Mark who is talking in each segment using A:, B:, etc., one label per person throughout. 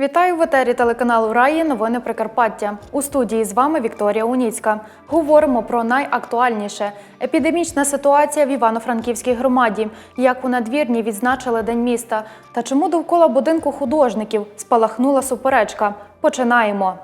A: Вітаю в етері телеканалу Раї. Новини Прикарпаття. У студії з вами Вікторія Уніцька. Говоримо про найактуальніше: епідемічна ситуація в Івано-Франківській громаді, як у надвірні відзначили День міста, та чому довкола будинку художників спалахнула суперечка. Починаємо.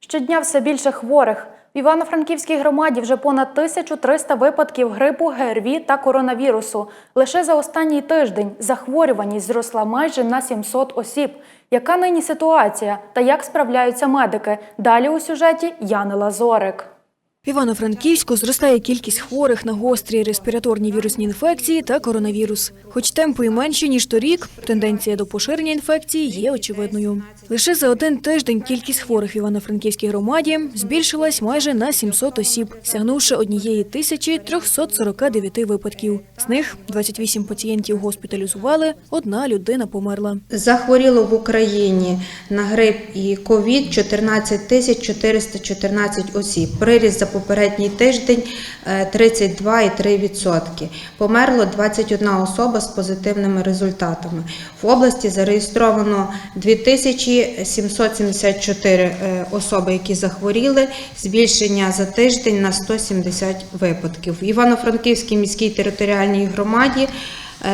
A: Щодня все більше хворих. В Івано-Франківській громаді вже понад 1300 випадків грипу, ГРВІ та коронавірусу. Лише за останній тиждень захворюваність зросла майже на 700 осіб. Яка нині ситуація та як справляються медики? Далі у сюжеті Яни Лазорик.
B: В Івано-Франківську зростає кількість хворих на гострі респіраторні вірусні інфекції та коронавірус. Хоч темпи менші, ніж торік, тенденція до поширення інфекції є очевидною. Лише за один тиждень кількість хворих в Івано-Франківській громаді збільшилась майже на 700 осіб, сягнувши однієї тисячі 349 випадків. З них 28 пацієнтів госпіталізували, одна людина померла.
C: Захворіло в Україні на грип і ковід 14 тисяч 414 осіб. Приріст за попередній тиждень е, 32,3%. Померло 21 особа з позитивними результатами. В області зареєстровано 2774 е, особи, які захворіли, збільшення за тиждень на 170 випадків. В Івано-Франківській міській територіальній громаді е,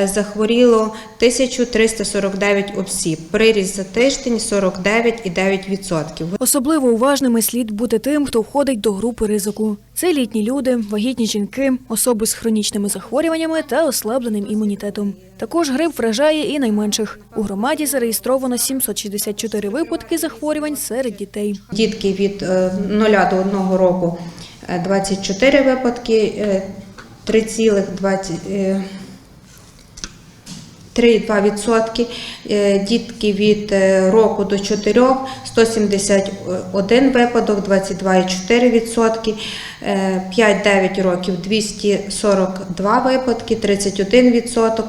C: захворіло 1349 осіб. Приріст за тиждень 49,9%.
B: Особливо уважними слід бути тим, хто входить до групи ризику. Це літні люди, вагітні жінки, особи з хронічними захворюваннями та ослабленим імунітетом. Також грип вражає і найменших. У громаді зареєстровано 764 випадки захворювань серед дітей.
C: Дітки від е, 0 до 1 року е, 24 випадки, е, 3,20 е, 3,2%. Е, Дітки від е, року до 4 171 випадок, 22,4%. Е, 5-9 років 242 випадки, 31%.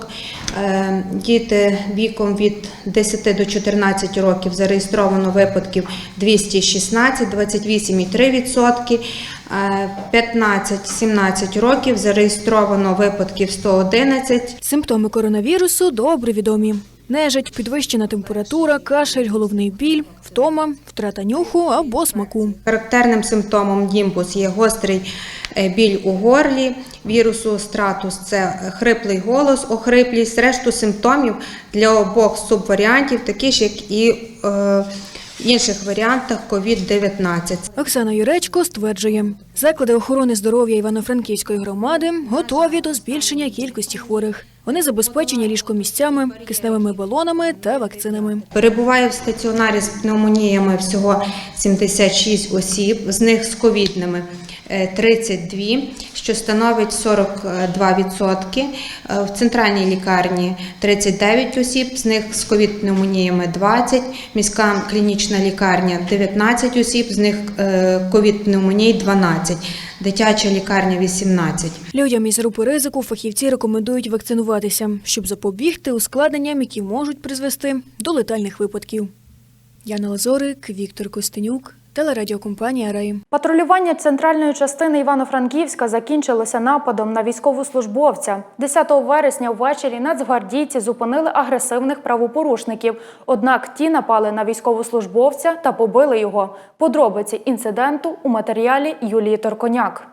C: Е, Діти віком від 10 до 14 років зареєстровано випадків 216, 28,3%. Е, 15-17 років зареєстровано випадків 111,
B: Симптоми коронавірусу добре відомі. Нежить, підвищена температура, кашель, головний біль, втома, втрата нюху або смаку.
C: Характерним симптомом дімбус є гострий е, біль у горлі, вірусу стратус це хриплий голос, охриплість, решту симптомів для обох субваріантів, такі ж як і е, інших варіантах COVID-19.
B: Оксана Юречко стверджує, заклади охорони здоров'я Івано-Франківської громади готові до збільшення кількості хворих. Вони забезпечені ліжкомісцями, кисневими балонами та вакцинами.
C: Перебуває в стаціонарі з пневмоніями всього 76 осіб, з них з ковідними 32, що становить 42%. Е, В центральній лікарні 39 осіб, з них з ковід-пневмоніями 20, міська клінічна лікарня 19 осіб, з них е, ковід-пневмоній 12, дитяча лікарня 18.
B: Людям із групи ризику фахівці рекомендують вакцинуватися, щоб запобігти ускладненням, які можуть призвести до летальних випадків. Яна Лазорик, Віктор Костенюк, телерадіокомпанія Раї.
A: Патрулювання центральної частини Івано-Франківська закінчилося нападом на військовослужбовця. 10 вересня ввечері нацгвардійці зупинили агресивних правопорушників. Однак ті напали на військовослужбовця та побили його. Подробиці інциденту у матеріалі Юлії Торконяк.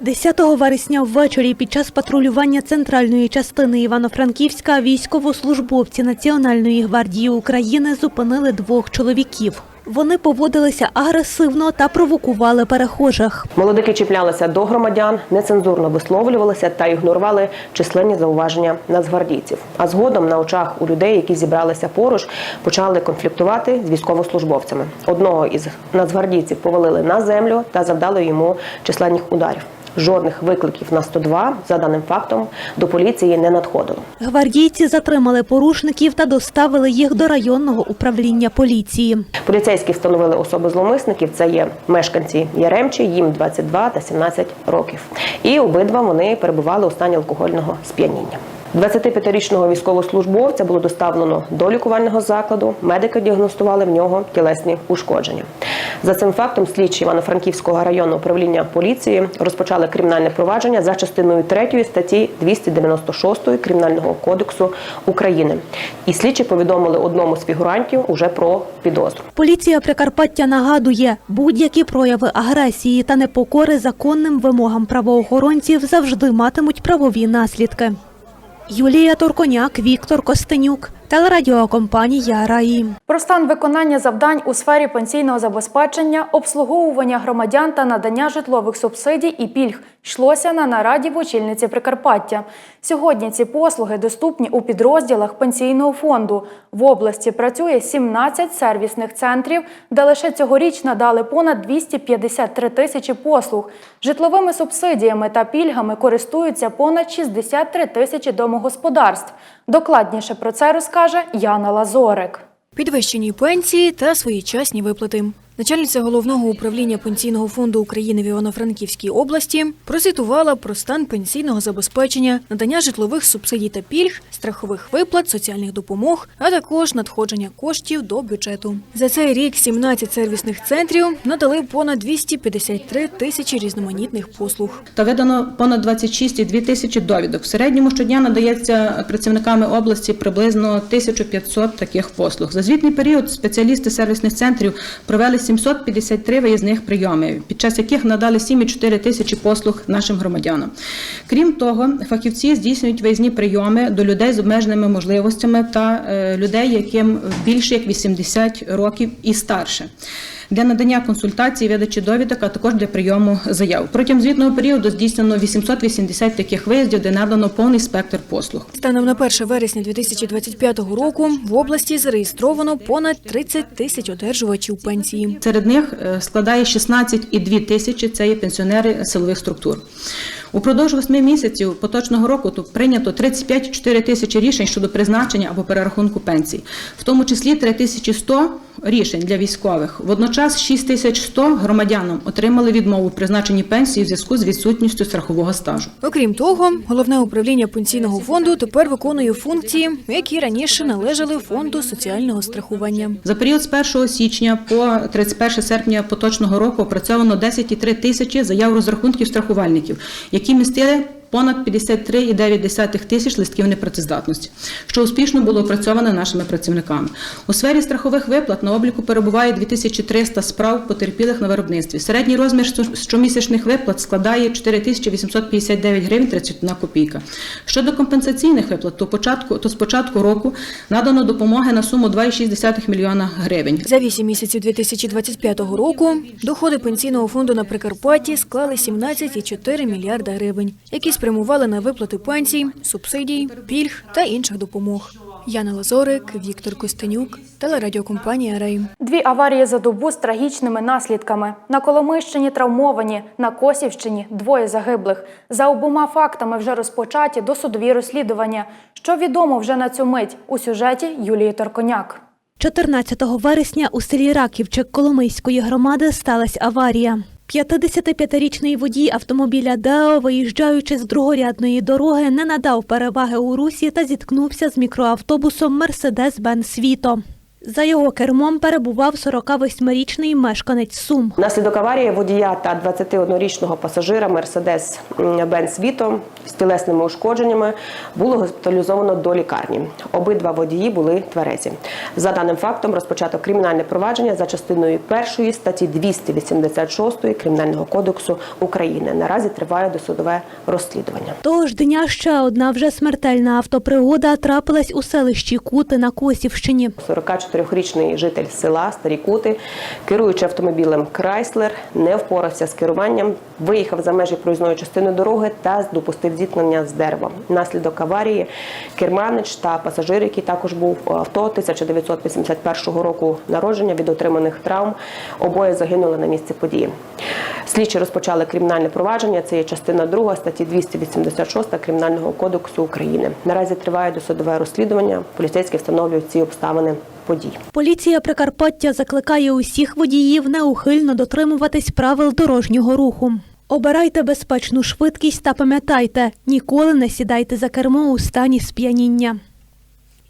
D: 10 вересня ввечері під час патрулювання центральної частини Івано-Франківська військовослужбовці Національної гвардії України зупинили двох чоловіків. Вони поводилися агресивно та провокували перехожих.
E: Молодики чіплялися до громадян, нецензурно висловлювалися та ігнорували численні зауваження нацгвардійців. А згодом на очах у людей, які зібралися поруч, почали конфліктувати з військовослужбовцями. Одного із нацгвардійців повалили на землю та завдали йому численних ударів. Жодних викликів на 102 за даним фактом до поліції не надходило.
D: Гвардійці затримали порушників та доставили їх до районного управління поліції.
E: Поліцейські встановили особи зловмисників. Це є мешканці Яремчі, їм 22 та 17 років. І обидва вони перебували у стані алкогольного сп'яніння. 25-річного військовослужбовця було доставлено до лікувального закладу. Медики діагностували в нього тілесні ушкодження. За цим фактом слідчі Івано-Франківського районного управління поліції розпочали кримінальне провадження за частиною 3 статті 296 Кримінального кодексу України. І слідчі повідомили одному з фігурантів уже про підозру.
D: Поліція Прикарпаття нагадує, будь-які прояви агресії та непокори законним вимогам правоохоронців завжди матимуть правові наслідки. Юлія Торконяк, Віктор Костенюк, телерадіокомпанія Раї.
A: Про стан виконання завдань у сфері пенсійного забезпечення, обслуговування громадян та надання житлових субсидій і пільг йшлося на нараді в очільниці Прикарпаття. Сьогодні ці послуги доступні у підрозділах пенсійного фонду. В області працює 17 сервісних центрів, де лише цьогоріч надали понад 253 тисячі послуг. Житловими субсидіями та пільгами користуються понад 63 тисячі домогосподарств. Докладніше про це розкаже Яна Лазорик.
B: Підвищені пенсії та своєчасні виплати. Начальниця головного управління пенсійного фонду України в Івано-Франківській області прозвітувала про стан пенсійного забезпечення, надання житлових субсидій та пільг, страхових виплат, соціальних допомог, а також надходження коштів до бюджету. За цей рік 17 сервісних центрів надали понад 253 тисячі різноманітних послуг.
F: та видано понад 26,2 тисячі довідок. В середньому щодня надається працівниками області приблизно 1500 таких послуг. За звітний період спеціалісти сервісних центрів провели 753 виїзних прийоми, під час яких надали 7,4 тисячі послуг нашим громадянам. Крім того, фахівці здійснюють виїзні прийоми до людей з обмеженими можливостями та е, людей, яким більше як 80 років і старше для надання консультацій, видачі довідок, а також для прийому заяв. Протягом звітного періоду здійснено 880 таких виїздів, де надано повний спектр послуг.
B: Станом на 1 вересня 2025 року в області зареєстровано понад 30 тисяч одержувачів пенсії.
F: Серед них е, складає 16,2 тисячі це є пенсіонери силових структур. Упродовж восьми місяців поточного року тут прийнято 35,4 тисячі рішень щодо призначення або перерахунку пенсій, в тому числі 3100 рішень для військових. Водночас 6100 громадянам отримали відмову в призначенні пенсії в зв'язку з відсутністю страхового стажу.
B: Окрім того, головне управління пенсійного фонду тепер виконує функції, які раніше належали фонду соціального страхування.
F: За період з 1 січня по 31 серпня поточного року опрацьовано 10,3 тисячі заяв розрахунків страхувальників, які Ndikimis tjetër понад 53,9 тисяч листків непрацездатності, що успішно було опрацьовано нашими працівниками. У сфері страхових виплат на обліку перебуває 2300 справ потерпілих на виробництві. Середній розмір щомісячних виплат складає 4859 гривень 31 копійка. Щодо компенсаційних виплат, то, початку, то з початку року надано допомоги на суму 2,6 мільйона гривень.
B: За 8 місяців 2025 року доходи пенсійного фонду на Прикарпатті склали 17,4 мільярда гривень, які спрямували на виплати пенсій, субсидій, пільг та інших допомог. Яна Лазорик, Віктор Костенюк, телерадіокомпанія Рей.
A: Дві аварії за добу з трагічними наслідками. На Коломийщині травмовані, на Косівщині двоє загиблих. За обома фактами вже розпочаті досудові розслідування. Що відомо вже на цю мить у сюжеті Юлії Торконяк.
D: 14 вересня у селі Раківчик Коломийської громади сталася аварія. 55-річний водій автомобіля Део, виїжджаючи з другорядної дороги, не надав переваги у русі та зіткнувся з мікроавтобусом Мерседес-Бен Світо. За його кермом перебував 48-річний мешканець Сум.
E: Внаслідок аварії водія та 21-річного пасажира Мерседес Бенц Віто з тілесними ушкодженнями було госпіталізовано до лікарні. Обидва водії були тверезі. За даним фактом розпочато кримінальне провадження за частиною першої статті 286 Кримінального кодексу України. Наразі триває досудове розслідування.
D: Того ж дня ще одна вже смертельна автопригода трапилась у селищі Кути на Косівщині.
E: 44-річний житель села Старі Кути, керуючи автомобілем Крайслер, не впорався з керуванням, виїхав за межі проїзної частини дороги та допустив зіткнення з деревом. Наслідок аварії керманич та пасажир, який також був авто 1981 року народження від отриманих травм, обоє загинули на місці події. Слідчі розпочали кримінальне провадження. Це є частина 2 статті 286 Кримінального кодексу України. Наразі триває досудове розслідування. Поліцейські встановлюють ці обставини подій.
D: Поліція Прикарпаття закликає усіх водіїв неухильно дотримуватись правил дорожнього руху. Обирайте безпечну швидкість та пам'ятайте, ніколи не сідайте за кермо у стані сп'яніння.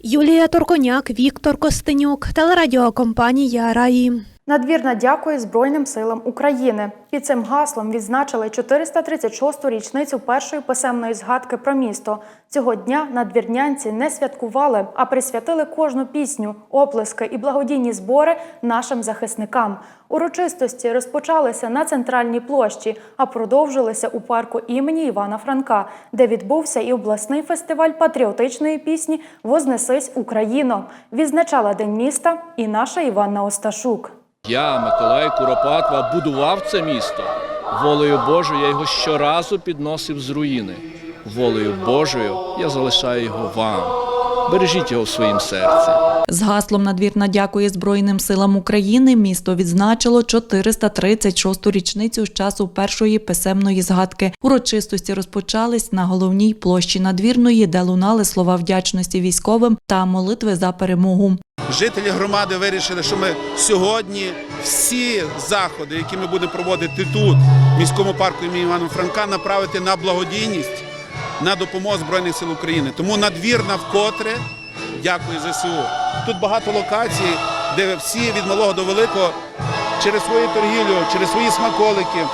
D: Юлія Торконяк, Віктор Костенюк, телерадіокомпанія Раї.
A: Надвірна дякує Збройним силам України. Під цим гаслом відзначили 436-ту річницю першої писемної згадки про місто. Цього дня надвірнянці не святкували, а присвятили кожну пісню, оплески і благодійні збори нашим захисникам. Урочистості розпочалися на центральній площі, а продовжилися у парку імені Івана Франка, де відбувся і обласний фестиваль патріотичної пісні Вознесись Україно. Відзначала День міста і наша Іванна Осташук.
G: Я, Миколай Куропатва, будував це місто. Волею Божою я його щоразу підносив з руїни. Волею Божою я залишаю його вам. Бережіть його в своїм серці.
H: З гаслом надвірна дякує Збройним силам України. Місто відзначило 436-ту річницю з часу першої писемної згадки. Урочистості розпочались на головній площі надвірної, де лунали слова вдячності військовим та молитви за перемогу.
I: Жителі громади вирішили, що ми сьогодні всі заходи, які ми будемо проводити тут, в міському парку імені Івана Франка, направити на благодійність, на допомогу Збройних сил України. Тому надвірна вкотре дякую ЗСУ. Тут багато локацій, де всі від малого до великого через свою торгівлю, через свої смаколики,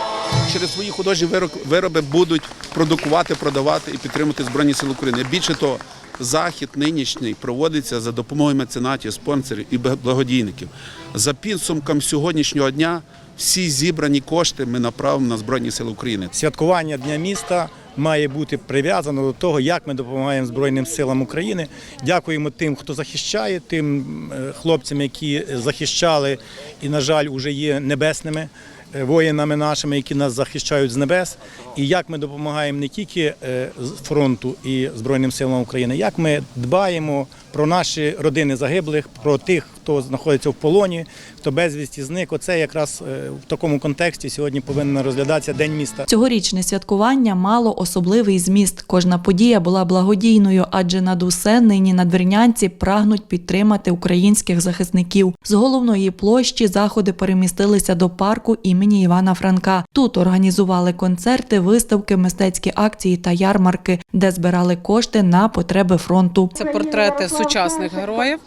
I: через свої художні вироби будуть продукувати, продавати і підтримувати Збройні Сили України. Більше того, захід нинішній проводиться за допомогою меценатів, спонсорів і благодійників. За підсумком сьогоднішнього дня всі зібрані кошти ми направимо на Збройні Сили України.
J: Святкування Дня міста має бути прив'язано до того, як ми допомагаємо Збройним силам України. Дякуємо тим, хто захищає, тим е, хлопцям, які захищали і, на жаль, вже є небесними воїнами нашими, які нас захищають з небес. І як ми допомагаємо не тільки е, фронту і Збройним силам України, як ми дбаємо про наші родини загиблих, про тих, хто знаходиться в полоні, хто безвісті зник. Оце якраз е, в такому контексті сьогодні повинен розглядатися День міста.
H: Цьогорічне святкування мало особливий зміст. Кожна подія була благодійною, адже над усе нині надвірнянці прагнуть підтримати українських захисників. З головної площі заходи перемістилися до парку імені Івана Франка. Тут організували концерти, виставки, мистецькі акції та ярмарки, де збирали кошти на потреби фронту.
K: Це портрети сучасних героїв.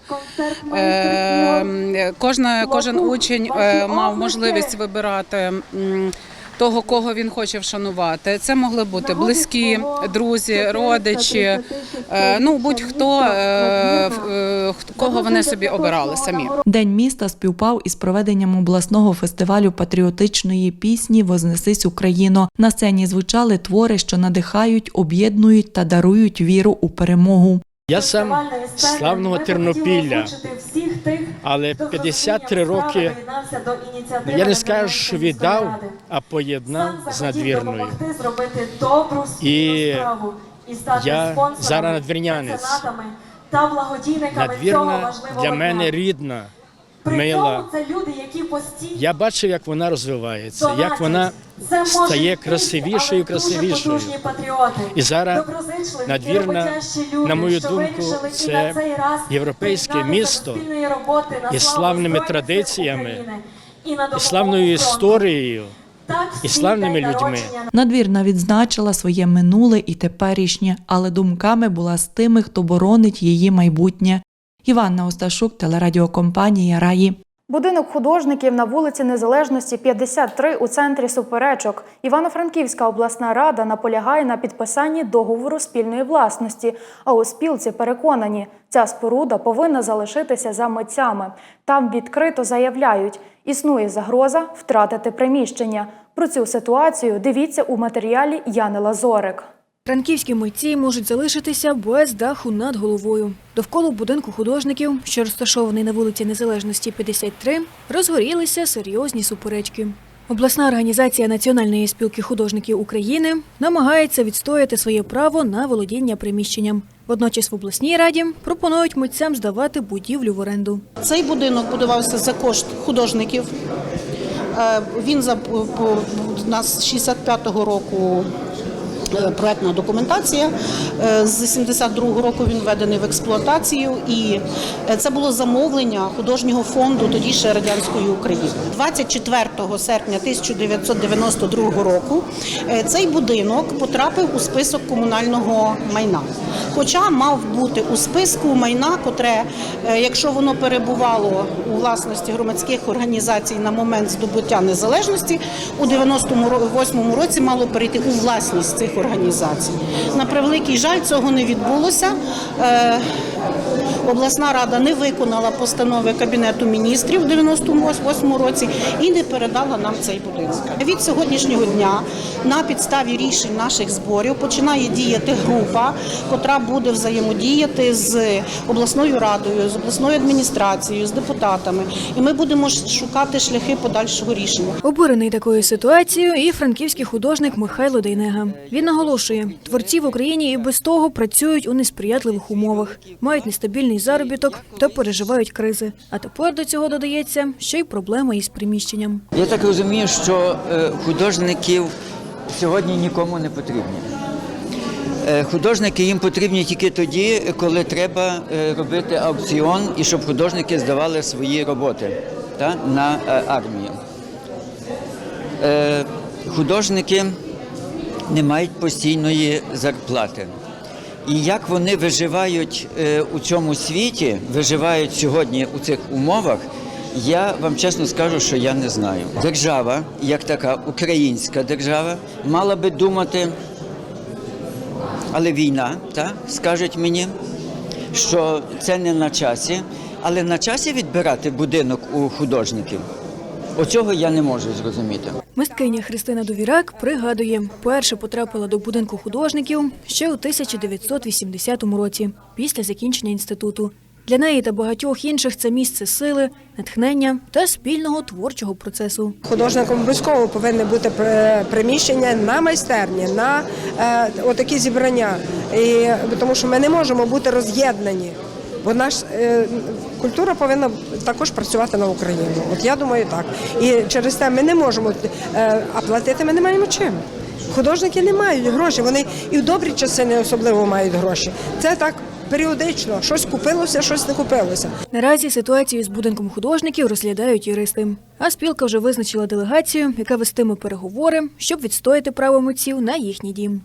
K: Е, Кожна, кожен учень е, мав можливість вибирати того, кого він хоче вшанувати. Це могли бути близькі, друзі, родичі, е, ну будь-хто, е, кого вони собі обирали самі.
H: День міста співпав із проведенням обласного фестивалю патріотичної пісні Вознесись Україно. На сцені звучали твори, що надихають, об'єднують та дарують віру у перемогу.
L: Я сам з славного Тернопілля, але 53 роки я не скажу, що віддав, а поєднав з надвірною. І я зараз надвірнянець. Надвірна для мене рідна, мила. Я бачив, як вона розвивається, як вона стає красивішою, красивішою. І зараз надвірна, на мою думку, це європейське місто із славними традиціями, і славною історією, і славними людьми.
H: Надвірна відзначила своє минуле і теперішнє, але думками була з тими, хто боронить її майбутнє. Іванна Осташук, телерадіокомпанія Раї.
A: Будинок художників на вулиці Незалежності 53 у центрі суперечок. Івано-Франківська обласна рада наполягає на підписанні договору спільної власності. А у спілці переконані, ця споруда повинна залишитися за митцями. Там відкрито заявляють, існує загроза втратити приміщення. Про цю ситуацію дивіться у матеріалі Яни Лазорик.
B: Франківські митці можуть залишитися без даху над головою. Довкола будинку художників, що розташований на вулиці Незалежності 53, розгорілися серйозні суперечки. Обласна організація Національної спілки художників України намагається відстояти своє право на володіння приміщенням. Водночас в обласній раді пропонують митцям здавати будівлю в оренду.
M: Цей будинок будувався за кошт художників. Е, Він по- у нас з 65-го року е, проектна документація. Е, З 72-го року він введений в експлуатацію, і е, це було замовлення художнього фонду тоді ще радянської України. 24 серпня 1992 року е, цей будинок потрапив у список комунального майна. Хоча мав бути у списку майна, котре, е, якщо воно перебувало у власності громадських організацій на момент здобуття незалежності, у 98 році мало перейти у власність цих організацій. На превеликий жаль, цього не відбулося. Обласна рада не виконала постанови Кабінету міністрів у 98 році і не передала нам цей будинок. Від сьогоднішнього дня на підставі рішень наших зборів починає діяти група, котра буде взаємодіяти з обласною радою, з обласною адміністрацією, з депутатами. І ми будемо шукати шляхи подальшого рішення.
B: Обурений такою ситуацією і франківський художник Михайло Дейнега. Він наголошує, творці в Україні і без того працюють у несприятливих умовах, мають нестабільний заробіток та переживають кризи. А тепер до цього додається ще й проблема із приміщенням.
N: Я так розумію, що е, художників сьогодні нікому не потрібні. Е, Художники їм потрібні тільки тоді, коли треба е, робити аукціон і щоб художники здавали свої роботи та, на армію. Художники не мають постійної зарплати. І як вони виживають е, у цьому світі, виживають сьогодні у цих умовах, я вам чесно скажу, що я не знаю. Держава, як така українська держава, мала би думати, але війна, так, скажуть мені, що це не на часі, але на часі відбирати будинок у художників. Оцього я не можу зрозуміти.
B: Мисткиня Христина Довірак пригадує, перше потрапила до будинку художників ще у 1980 році, після закінчення інституту. Для неї та багатьох інших це місце сили, натхнення та спільного творчого процесу.
O: Художником обов'язково повинні бути при- приміщення на майстерні, на е, отакі зібрання. І, тому що ми не можемо бути роз'єднані. Бо наш е, культура повинна також працювати на Україну. От я думаю так. І через те ми не можемо, е, а платити ми не маємо чим. Художники не мають грошей, вони і в добрі часи не особливо мають гроші. Це так періодично. Щось купилося, щось не купилося.
B: Наразі ситуацію з будинком художників розглядають юристи. А спілка вже визначила делегацію, яка вестиме переговори, щоб відстояти право митців на їхній дім.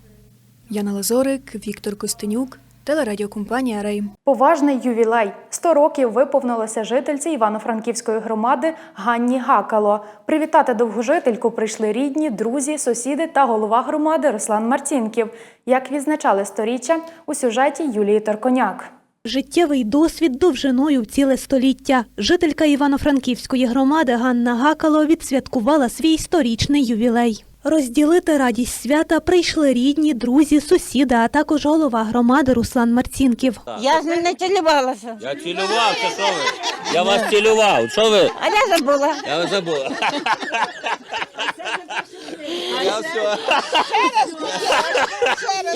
B: Яна Лазорик, Віктор Костенюк, телерадіокомпанія Рей.
A: Поважний ювілей. 100 років виповнилося жительці Івано-Франківської громади Ганні Гакало. Привітати довгожительку прийшли рідні, друзі, сусіди та голова громади Руслан Марцінків. Як відзначали сторіччя у сюжеті Юлії Торконяк.
D: Життєвий досвід довжиною в ціле століття. Жителька Івано-Франківської громади Ганна Гакало відсвяткувала свій сторічний ювілей. Розділити радість свята прийшли рідні, друзі, сусіди, а також голова громади Руслан Марцінків.
P: Я з не цілювалася.
Q: Я цілював, це що ви? Я вас цілював, що ви?
P: А я забула.
Q: Я вас забула. Я все.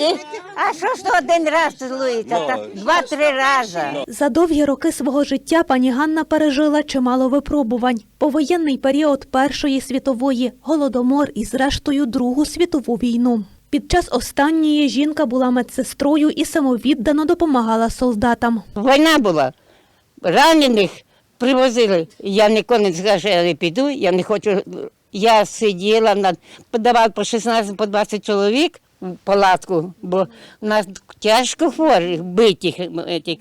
P: І- А що ж то один раз цілується?
Q: Ну,
P: Два-три рази.
D: За довгі роки свого життя пані Ганна пережила чимало випробувань. Повоєнний період Першої світової, голодомор і, зрештою, Другу світову війну. Під час останньої жінка була медсестрою і самовіддано допомагала солдатам.
P: Війна була. Ранених привозили. Я ніколи не що я не піду, я не хочу. Я сиділа, над... подавав по 16 по 20 чоловік в палатку, бо в нас тяжко хворих, битих этих,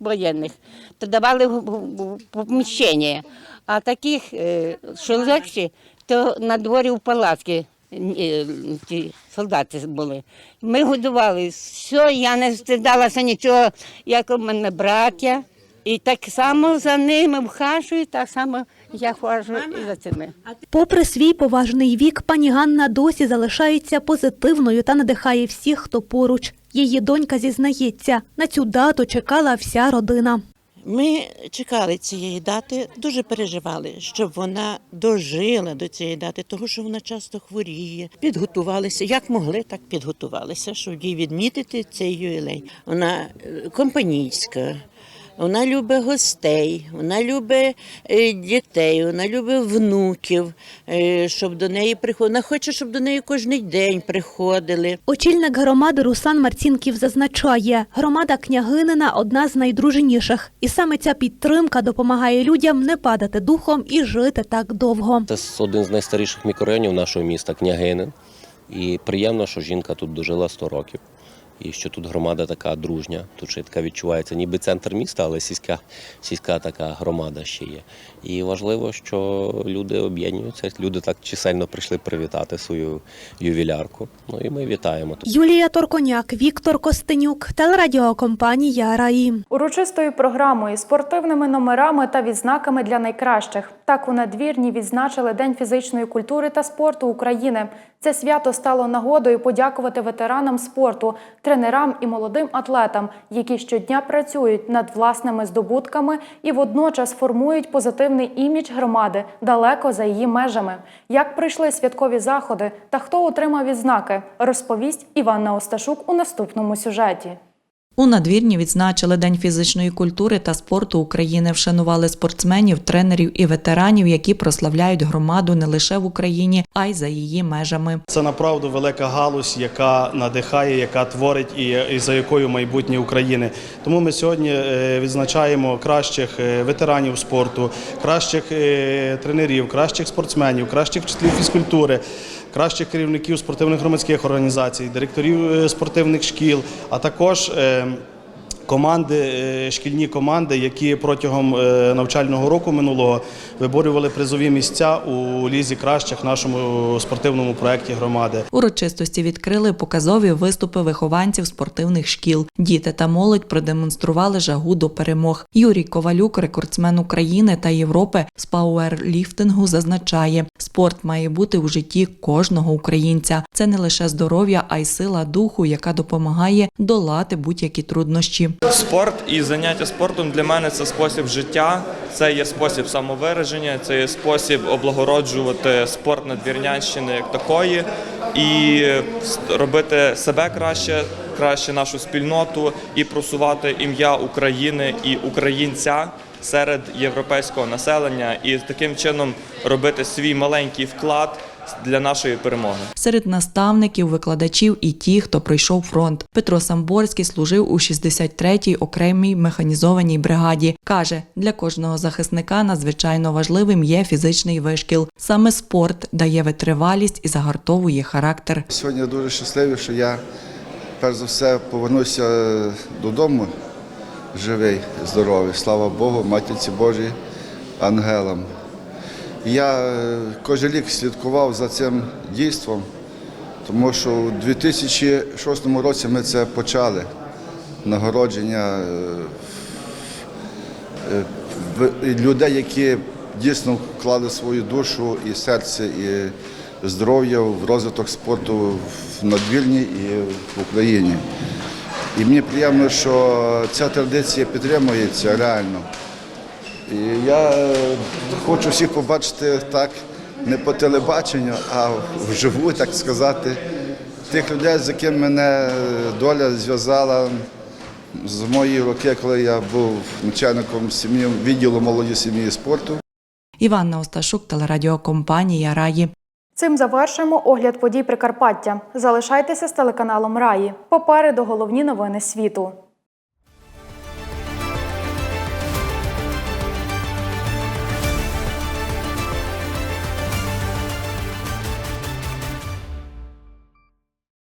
P: воєнних, то давали в- поміщення. А таких, е, що легші, то на дворі в палатки е, ті солдати були. Ми годували. Все, я не стидалася нічого, як у мене браття. І так само за ними вхажую, так само я ходжу і за цими.
D: Попри свій поважний вік, пані Ганна досі залишається позитивною та надихає всіх, хто поруч. Її донька зізнається, на цю дату чекала вся родина.
R: Ми чекали цієї дати, дуже переживали, щоб вона дожила до цієї дати, тому що вона часто хворіє. Підготувалися, як могли, так підготувалися, щоб їй відмітити цей ювілей. Вона е, компанійська, Вона любить гостей, вона любить е, дітей, вона любить внуків, е, щоб до неї приходили. Вона хоче, щоб до неї кожен день приходили.
D: Очільник громади Руслан Марцінків зазначає, громада княгинина одна з найдружніших. І саме ця підтримка допомагає людям не падати духом і жити так довго.
S: Це один з найстаріших мікрорайонів нашого міста Княгинин. І приємно, що жінка тут дожила 100 років. І що тут громада така дружня, тут ще така відчувається, ніби центр міста, але сільська, сільська така громада ще є. І важливо, що люди об'єднуються, люди так чисельно прийшли привітати свою ювілярку. Ну і ми вітаємо.
D: Юлія Торконяк, Віктор Костенюк, телерадіокомпанія Раї.
A: Урочистою програмою, спортивними номерами та відзнаками для найкращих. Так у надвірні відзначили День фізичної культури та спорту України. Це свято стало нагодою подякувати ветеранам спорту, тренерам і молодим атлетам, які щодня працюють над власними здобутками і водночас формують позитивний імідж громади далеко за її межами. Як прийшли святкові заходи та хто отримав відзнаки, розповість Іванна Осташук у наступному сюжеті.
H: У надвірні відзначили День фізичної культури та спорту України. Вшанували спортсменів, тренерів і ветеранів, які прославляють громаду не лише в Україні, а й за її межами.
T: Це направду велика галузь, яка надихає, яка творить і, за якою майбутнє України. Тому ми сьогодні е, відзначаємо кращих е, ветеранів спорту, кращих е, тренерів, кращих спортсменів, кращих вчителів фізкультури. Кращих керівників спортивних громадських організацій, директорів е, спортивних шкіл, а також е, команди, е, шкільні команди, які протягом е, навчального року минулого виборювали призові місця у лізі кращих нашому спортивному проєкті громади.
H: Урочистості відкрили показові виступи вихованців спортивних шкіл. Діти та молодь продемонстрували жагу до перемог. Юрій Ковалюк, рекордсмен України та Європи з пауерліфтингу, зазначає, спорт має бути у житті кожного українця. Це не лише здоров'я, а й сила духу, яка допомагає долати будь-які труднощі.
U: Спорт і заняття спортом для мене це спосіб життя, це є спосіб самовираження, це є спосіб облагороджувати спорт Надвірнянщини як такої і робити себе краще, краще нашу спільноту і просувати ім'я України і українця серед європейського населення, і таким чином робити свій маленький вклад для нашої перемоги.
H: Серед наставників, викладачів і ті, хто пройшов фронт. Петро Самборський служив у 63-й окремій механізованій бригаді. Каже, для кожного захисника надзвичайно важливим є фізичний вишкіл. Саме спорт дає витривалість і загартовує характер.
V: Сьогодні я дуже щасливий, що я перш за все повернуся додому живий, здоровий. Слава Богу, Матінці Божій, ангелам. Я е, кожен рік слідкував за цим дійством, тому що у 2006 році ми це почали. Нагородження е, е, людей, які дійсно вклали свою душу і серце, і здоров'я в розвиток спорту в надвірні і в Україні. І мені приємно, що ця традиція підтримується реально. І я е, хочу всіх побачити так не по телебаченню, а вживу, так сказати, тих людей, з якими мене доля зв'язала з мої роки, коли я був начальником сім'ї відділу молоді сім'ї і спорту.
H: Іванна Осташук, телерадіокомпанія Раї.
A: Цим завершуємо огляд подій Прикарпаття. Залишайтеся з телеканалом Раї. Попереду головні новини світу.